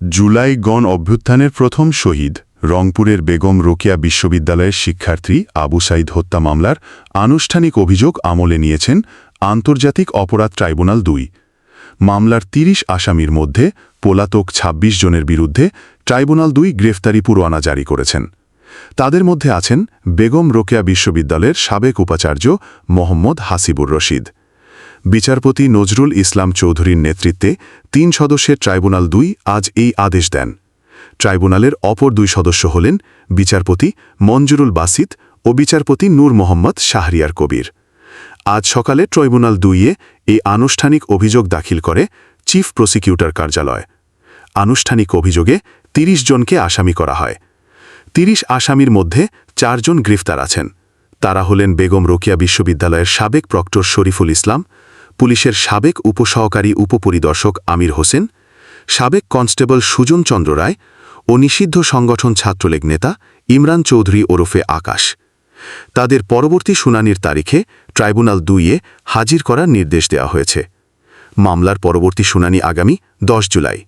জুলাই গণ অভ্যুত্থানের প্রথম শহীদ, রংপুরের বেগম রোকেয়া বিশ্ববিদ্যালয়ের শিক্ষার্থী আবু সাইদ হত্যা মামলার আনুষ্ঠানিক অভিযোগ আমলে নিয়েছেন আন্তর্জাতিক অপরাধ ট্রাইব্যুনাল দুই। মামলার ৩০ আসামির মধ্যে পোলাতক ২৬ জনের বিরুদ্ধে ট্রাইব্যুনাল দুই গ্রেফতারি পুরোয়ানা জারি করেছেন। তাদের মধ্যে আছেন বেগম রোকেয়া বিশ্ববিদ্যালয়ের সাবেক উপাচার্য মোহাম্মদ হাসিবুর রশিদ। বিচারপতি নজরুল ইসলাম চৌধুরীর নেতৃত্বে তিন সদস্যের ট্রাইব্যুনাল দুই আজ এই আদেশ দেন। ট্রাইব্যুনালের অপর দুই সদস্য হলেন বিচারপতি মঞ্জুরুল বাসিত ও বিচারপতি নূর মোহাম্মদ শাহরিয়ার কবির। আজ সকালে ট্রাইব্যুনাল দুইয়ে এই আনুষ্ঠানিক অভিযোগ দাখিল করে চিফ প্রসিকিউটর কার্যালয়। আনুষ্ঠানিক অভিযোগে ৩০ জনকে আসামি করা হয়। ৩০ আসামির মধ্যে চারজন গ্রেফতার আছেন। তারা হলেন বেগম রোকিয়া বিশ্ববিদ্যালয়ের সাবেক প্রক্টর শরীফুল ইসলাম পুলিশের সাবেক উপসহকারী উপপরিদর্শক আমির হোসেন, সাবেক কনস্টেবল সুজন চন্দ্র রায় ও নিষিদ্ধ সংগঠন ছাত্রলীগ নেতা ইমরান চৌধুরী ওরফে আকাশ। তাদের পরবর্তী শুনানির তারিখে ট্রাইব্যুনাল দুইয়ে হাজির করার নির্দেশ দেওয়া হয়েছে। মামলার পরবর্তী শুনানি আগামী দশ জুলাই।